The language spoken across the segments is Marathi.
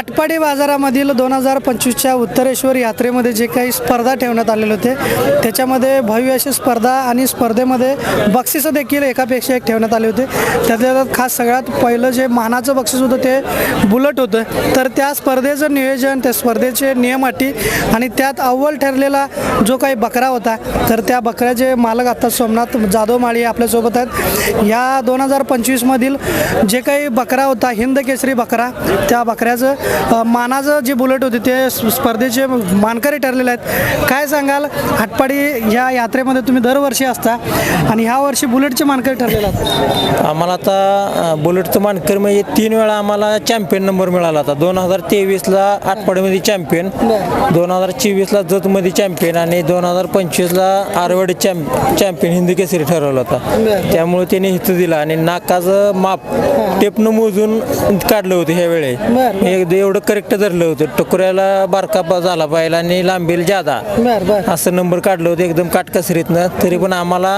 आटपाडी बाजारामधील दोन हजार पंचवीसच्या उत्तरेश्वर यात्रेमध्ये जे काही स्पर्धा ठेवण्यात आलेले होते त्याच्यामध्ये भव्य अशी स्पर्धा आणि स्पर्धेमध्ये बक्षिसं देखील एकापेक्षा एक ठेवण्यात आले होते. त्यातल्या त्यात खास सगळ्यात पहिलं जे मानाचं बक्षीस होतं ते बुलट होतं. तर त्या स्पर्धेचं नियोजन त्या स्पर्धेचे नियम अटी आणि त्यात अव्वल ठरलेला जो काही बकरा होता तर त्या बकऱ्याचे मालक आता सोमनाथ जाधव माळी आपल्यासोबत आहेत. या दोन हजार पंचवीसमधील जे काही बकरा होता हिंद केसरी बकरा त्या बकऱ्याचं मानाचं जे बुलेट होते ते स्पर्धेचे मानकरी ठरलेले आहेत काय सांगाल आटपाडी ह्या यात्रेमध्ये तुम्ही दरवर्षी असता आणि ह्या वर्षी बुलेटचे मानकरी ठरलेले आहेत आम्हाला आता बुलेटचं मानकर म्हणजे तीन वेळा आम्हाला चॅम्पियन नंबर मिळाला होता दोन हजार तेवीसला आटपाडीमध्ये चॅम्पियन. दोन हजार चोवीसला जतमध्ये चॅम्पियन आणि दोन हजार पंचवीसला आरवडी चॅम्प चॅम्पियन हिंदी केसरी ठरवला होता. त्यामुळे त्याने हिथं दिला आणि नाकाचं माप टेपनं मोजून काढलं होतं ह्या वेळे बरं. एक एवढं करेक्ट धरलं होतं. टुकऱ्याला बारका झाला पाहिजे आणि लांबीला जादा. बरं बरं. असं नंबर काढलं होतं एकदम काटकसरीतनं. तरी पण आम्हाला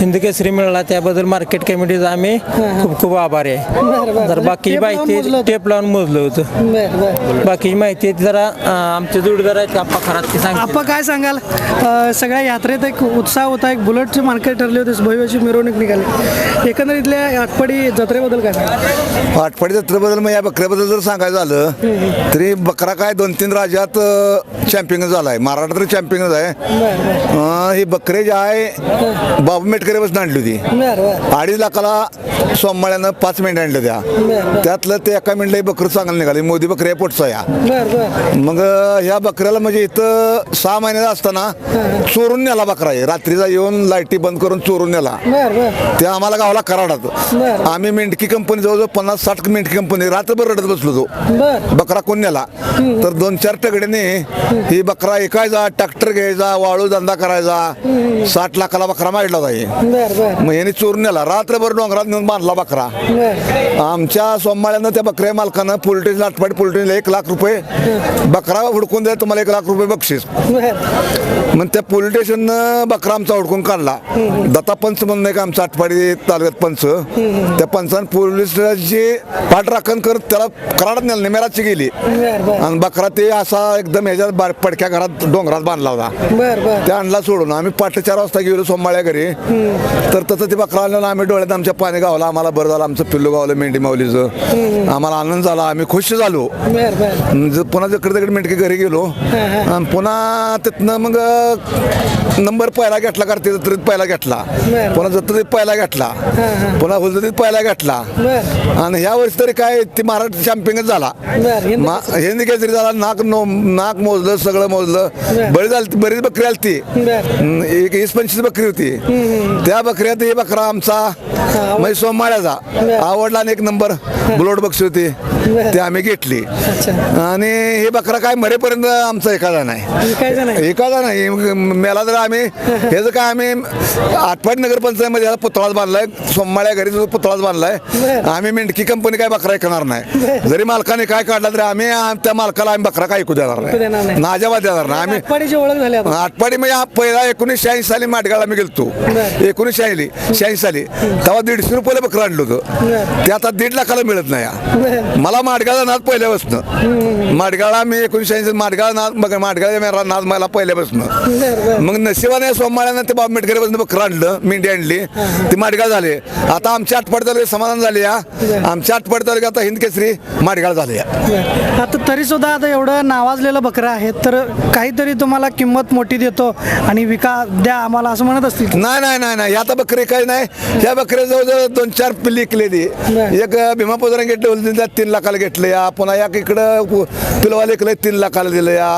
हिंद केसरी मिळाला. त्याबद्दल मार्केट कमिटीचा आम्ही खूप खूप आभारी आहे. बरं. तर बाकी माहिती होतं? टेप लावून मोजलं होतं. बाकी माहिती जरा आमचे जोडीदार आहेत. आप्पा खरात ते सांग आपण काय सांगाल? अ, सगळ्या यात्रेत एक उत्साह होता. एक बुलेटचे मानकरी ठरले होते. भव्यची मिरवणूक निघाली. एकंदरीतल्या आटपाडी जत्रेबद्दल काय सांगाल? आठवडी जत्रेबद्दल मग या बकऱ्याबद्दल जर सांगायचं झालं तरी बकरा काय दोन तीन राज्यात चॅम्पियन झाला आहे महाराष्ट्रात चॅम्पियनच आहे ही बकरे जे आहे बाबू मेटकरे बसून आणली होती. अडीच लाखाला सोमवाळ्यानं पाच मिनिटं आणल्या त्या. त्यातलं ते एका मिनिटला बकरं चांगलं निघाली. मोदी बकऱ्या पोटचा या. मग ह्या बकऱ्याला म्हणजे इथं सहा महिन्याचा असताना चोरून नेला बकरा आहे रात्रीचा येऊन लाईटी बंद करून चोरून नेला. ते आम्हाला गावाला कराडात. आम्ही मेंढकी कंपनी जवळजवळ पन्नास साठ मेंढकी कंपनी रात्रभर रडत बसलो तो बरं. बकरा कोण नेला? तर दोन चार तगड्याने ही बकरा ऐकायचा ट्रॅक्टर घ्यायचा वाळू धंदा करायचा साठ लाखाला बकरा. बरं बरं. मग यांनी चोरून नेला. रात्रभर डोंगरात नेऊन बांधला बकरा. आमच्या सोमवाळ्यानं त्या बकऱ्या मालकानं पोल्ट्रीला आठपाडी पोल्ट्रीला एक लाख रुपये बकरा हुडकून द्या तुम्हाला एक लाख रुपये बक्षीस. मग त्या पोलीस स्टेशननं बकरा आमचा हुडकून काढला. दत्ता पंच म्हणून एक आमचा आठपाडी तालुक्यात पंच. त्या पंचानं पोलिसाची पाठराखण करत त्याला कराडात नेलं निमेराची गेली. बरं बरं. आणि बकरा ते असा एकदम ह्याच्यात बार- पडक्या घरात डोंगरात बांधला होता. बरं बरं. त्या आणला सोडून. आम्ही पाठ चार वाजता गेलो सोमवाळ्या घरी. तर तसं ते बकरा आणलं आम्ही डोळ्यात आमच्या पाणी गावला. आम्हाला बरं झालं. आमचं पिल्लू गावलं मेंढी माऊलीचं. आम्हाला आनंद झाला. आम्ही खुश झालो. बरं बरं. ज- पुन्हा जिकडे तिकडे मेंढके घरी गेलो आणि पुन्हा तिथनं मग नंबर पहिला घेतला करते जत्रेत पहिला घेतला. बरं. पुन्हा जत्रेत पहिला घेतला. पुन्हा हुलदरीत पहिला घेतला. बरं. आणि ह्या वर्षी तरी काय ती महाराष्ट्र चॅम्पियनच झाला. मा- हिंदी केसरी झाला नाक नो नाक मोजलं सगळं. मोजलं. बरी. झाली बरीच बकरी आली ती. बरं. एक वीस पंचवीस बकरी होती. त्या बकऱ्यात हे बकरा आमचा म्हणजे सोमवाळ्याचा आवडला आणि एक नंबर बुलोट बक्षी होती. ती आम्ही घेतली. आणि हे बकरा काय मरेपर्यंत आमचा एखादा नाही. एखादा नाही. मेला तर आम्ही हे जर काय आम्ही आठपाडी नगर पंचायतमध्ये याला पुतळाच बांधलाय सोमवाळ्या घरी पुतळाच बांधलाय. आम्ही मेंढकी कंपनी काय बकरा ऐकणार नाही. जरी मालकाने काय काढला तरी आम्ही त्या मालकाला आम्ही बकरा काय ऐकू देणार नाही. नाजाबाद देणार नाही. आम्ही आटपाडी म्हणजे हा पहिला एकोणीसशे शहाऐंशी साली माडगाळ आम्ही गेलतो. एकोणीसशे शहाऐंशी शहाऐंशी साली. तेव्हा दीडशे रुपयाला बकरं आणलं होतं. ते आता दीड लाखाला मिळत नाही मला माडगाळा नाद पहिल्यापासून. माडगाळा मी एकोणीसशे ऐंशी माडगाळा नाद मग माडगाळा मेरा नाद मला पहिल्यापासून. मग नशिबाने सोमवाळ्यानं ते बाब मेटकरी बसून बकरं आणलं मेंढी आणली. ती माडगाळ झाले. आता आमच्या आठपाड तालुक्यात समाधान झाले या. आमच्या आठपाड तालुक्यात आता हिंद केसरी माडगाळ झाले या. आता तरी सुद्धा आता एवढं नावाजलेलं बकरं आहे तर काहीतरी तुम्हाला किंमत मोठी देतो आणि विका द्या आम्हाला असं म्हणत असतील? नाही नाही नाही नाही. आता बकरी काही नाही. ह्या बकऱ्या जवळजवळ दोन चार पिल्ली. एक भीमा पोजरा घेतले होते तीन लाखाला घेतले या पुन्हा एक इकडं पिलवाले इकडे तीन लाखाला दिलं या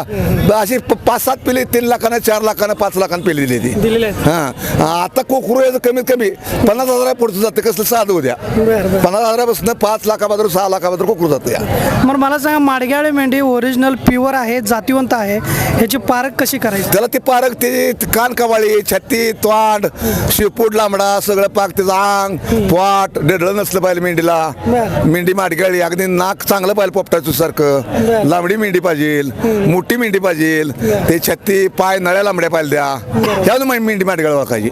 अशी पाच सात पिल्ली तीन लाखानं चार लाखानं पाच लाखानं पिल्ली दिली ती. हा. आता कोकरू याचं कमीत कमी पन्नास हजार पुढचं जाते. कसलं साधं उद्या. पन्नास हजारापासून पाच लाखाबद्दल सहा लाखाबद्दल कोकरू जातं या. मग मला सांगा माडग्याळे मेंढी ओरिजिनल प्युअर आहे जातीवंत आहे ह्याची पारख कशी करायची? त्याला ती पारक ते कान कवाळी छाती तोंड शिपूट लांबडा सगळं पाक त्याचं अंग पोट डेडळं नसलं पाहिजे मेंढीला. मेंढी माडगाळी अगदी नाक चांगलं पाहिजे पोपटाचं सारखं. लांबडी मेंढी पाहिजे मोठी मेंढी पाहिजे ते छत्ती पाय नळ्या लांबड्या पाहिजे द्या. ह्या मेंढी माटगाळ ओळखायची.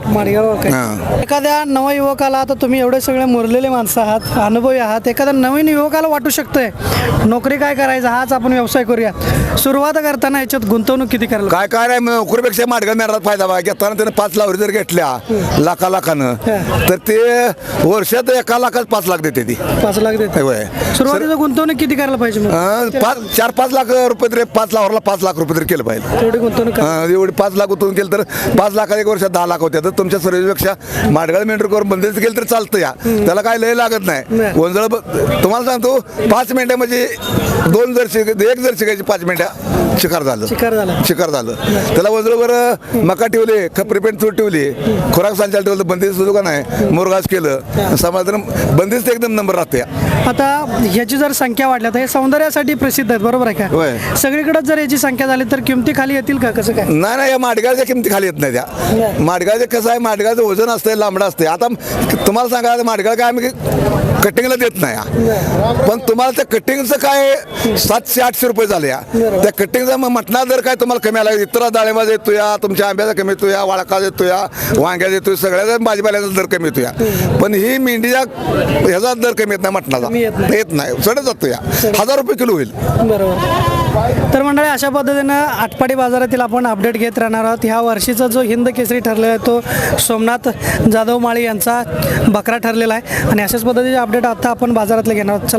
एखाद्या नव युवकाला आता तुम्ही एवढे सगळे मुरलेले माणसं आहात अनुभवी आहात एखाद्या नवीन युवकाला वाटू शकतंय नोकरी काय करायचं हाच आपण व्यवसाय करूया. सुरुवात करताना याच्यात गुंतवणूक किती करायला काय काय नाही नोकरीपेक्षा माडगाळ मेळात फायदा बा घेताना त्याने पाच लावरी जर घेतल्या लाखा लाखानं तर ते वर्षात एका लाखात पाच लाख देते ती. पाच लाख देते. होय. सुरुवातीचं गुंतवणूक किती करायला पाहिजे मग? पाच चार पाच लाख रुपये तरी पाच लावरला पाच लाख रुपये तरी केलं पाहिजे. तेवढी गुंतवणूक करा. हा, एवढी पाच लाख उतरून केलं तर पाच लाखात एक वर्षात दहा लाख होते तर तुमच्या सर्व्हिसपेक्षा माडगाळ मेंढर करून बंदिस्त केलं तर चालतं या. त्याला काय लय लागत नाही. ब- तुम्हाला सांगतो पाच मिनिटं म्हणजे दोन जर शिक एक जर शिकायची पाच मिनिटं शिकार झालं. शिकार झालं. शिकार झालं. त्याला वंजळवर मका ठेवले खपरी पेंट चूर ठेवली खुराक संचाल ठेवलं बंदिस्त दुकान आहे मुरगास केलं. समाधान बंदिस्त एकदम नंबर राहते आता ह्याची जर संख्या वाढल्या तर हे सौंदर्यासाठी प्रसिद्ध आहेत बरोबर आहे होय. का सगळीकडे जर याची संख्या झाली तर किमती खाली येतील का कसं काय? नाही नाही या माडगाळच्या किमती खाली येत नाही त्या. माडगाळचे कसं आहे माडगाळचं वजन असतंय लांबडं असतंय. आता तुम्हाला सांगा आता माडगाळ काय आम्ही कटिंगला देत नाही हा. पण तुम्हाला त्या कटिंगचं काय सातशे आठशे रुपये झाले या त्या कटिंगचा मग मटणा दर काय तुम्हाला कमी आला? इतर डाळिंबाचा येतो या तुमच्या आंब्याचा कमी येतो या वाळका येतो या वांग्याचा येतो सगळ्याचा भाजीपाल्याचा दर कमी येतो या. पण ही मेंढीच्या ह्याचा दर कमी येत नाही मटणाचा कमी येत नाही. येत नाही. चढत जातो या. हजार रुपये किलो होईल. बरोबर. तर मंडळी अशा पद्धतीनं आटपाडी बाजारातील आपण अपडेट घेत राहणार आहोत. ह्या वर्षीचा जो हिंद केसरी ठरलेला आहे तो सोमनाथ जाधव माळी यांचा बकरा ठरलेला आहे. आणि अशाच पद्धतीचे अपडेट आता आपण बाजारातले घेणार आहोत.